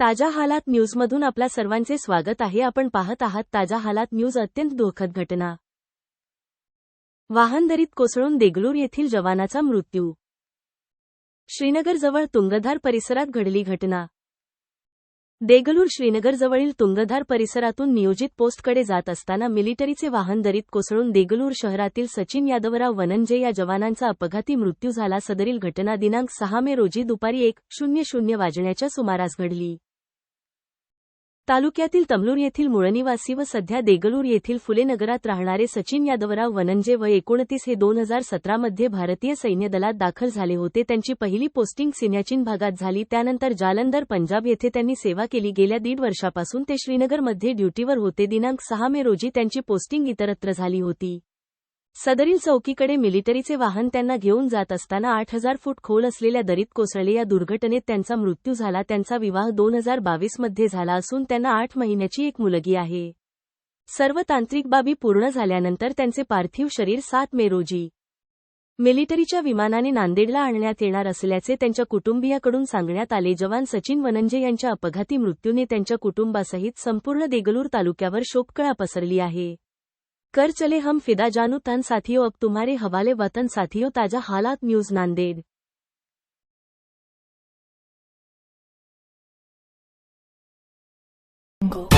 ताज्या हालात न्यूजमधून आपल्या सर्वांचे स्वागत आहे. आपण पाहत आहात ताज्या हालात न्यूज अत्यंत दुःखद घटना. वाहनदरीत कोसळून देगलूर येथील जवानाचा मृत्यू. श्रीनगरजवळ तुंगधार परिसरात घडली घटना. देगलूर श्रीनगरजवळील तुंगधार परिसरातून नियोजित पोस्टकडे जात असताना मिलिटरीचे वाहन दरीत कोसळून देगलूर शहरातील सचिन यादवराव वनंजे या जवानांचा अपघाती मृत्यू झाला. सदरील घटना दिनांक सहा मे रोजी दुपारी एक शून्य शून्य वाजण्याच्या सुमारास घडली. तालुक्यातील तमलूर येथील मुळनिवासी व सध्या देगलूर येथील फुले नगरात राहणारे सचिन यादवराव वनंजे व एकोणतीस हे दोन हजार सतरामध्ये भारतीय सैन्य दलात दाखल झाले होते. त्यांची पहिली पोस्टिंग सिन्याचिन भागात झाली. त्यानंतर जालंधर पंजाब येथे त्यांनी सेवा केली. गेल्या दीड वर्षापासून ते श्रीनगरमध्ये ड्युटीवर होते. दिनांक सहा मे रोजी त्यांची पोस्टिंग इतरत्र झाली होती. सदरील चौकीकडे मिलिटरीचे वाहन त्यांना घेऊन जात असताना आठ हजार फूट खोल असलेल्या दरीत कोसळले या दुर्घटनेत त्यांचा मृत्यू झाला. त्यांचा विवाह दोन हजार बावीसमध्ये झाला असून त्यांना आठ महिन्याची एक मुलगी आहे. सर्व तांत्रिक बाबी पूर्ण झाल्यानंतर त्यांचे पार्थिव शरीर सात मे रोजी मिलिटरीच्या विमानाने नांदेडला आणण्यात येणार असल्याचे त्यांच्या कुटुंबियाकडून सांगण्यात आले. जवान सचिन वनंजे यांच्या अपघाती मृत्यूने त्यांच्या कुटुंबासहित संपूर्ण देगलूर तालुक्यावर शोककळा पसरली आहे. कर चले हम फिदा जानू तन साथियों, अब तुम्हारे हवाले वतन साथियों, ताज़ा हालात न्यूज़ नांदेड Jungle.